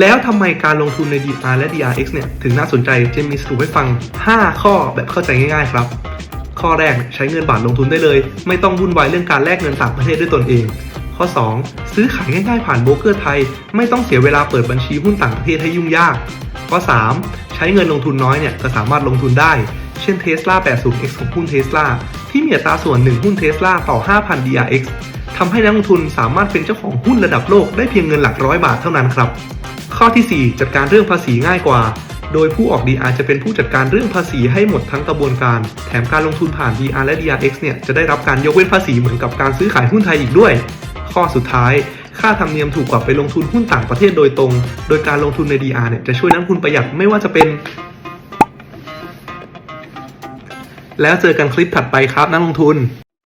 แล้วทำไมการลงทุนใน DR และ DRX เนี่ย ถึงน่าสนใจเจมมีสรุปให้ฟัง 5 ข้อแบบเข้าใจง่ายๆครับ ข้อแรกใช้เงินบาทลงทุนได้เลย ไม่ต้องวุ่นวายเรื่องการแลกเงินต่างประเทศด้วยตนเอง ข้อ 2 ซื้อขายง่ายๆผ่านโบรกเกอร์ไทย ไม่ต้องเสียเวลาเปิดบัญชีหุ้นต่างประเทศให้ยุ่งยาก ข้อ 3 ใช้เงินลงทุนน้อยเนี่ยก็สามารถลงทุนได้ เช่น Tesla 80x ของหุ้น Tesla ที่มีอัตราส่วน 1 หุ้น Tesla ต่อ 5,000 DRX ทำให้นักลงทุนสามารถเป็นเจ้าของหุ้นระดับโลกได้เพียงเงินหลักร้อยบาทเท่านั้นครับ ข้อทีสี่ 4 จัดการเรื่องภาษีง่ายกว่า โดยผู้ออก DR จะเป็นผู้จัดการเรื่องภาษีให้หมดทั้งกระบวนการ แถมการลงทุนผ่าน DR และ DRX เนี่ยจะได้รับการยกเว้นภาษีเหมือนกับการซื้อขายหุ้นไทยอีกด้วย ข้อสุดท้าย ค่าธรรมเนียมถูกกว่าไปลงทุนหุ้นต่างประเทศโดยตรง โดยการลงทุนใน DR เนี่ยจะช่วยนักทุนประหยัดไม่ว่าจะเป็น แล้วเจอกันคลิปถัดไปครับนักลงทุน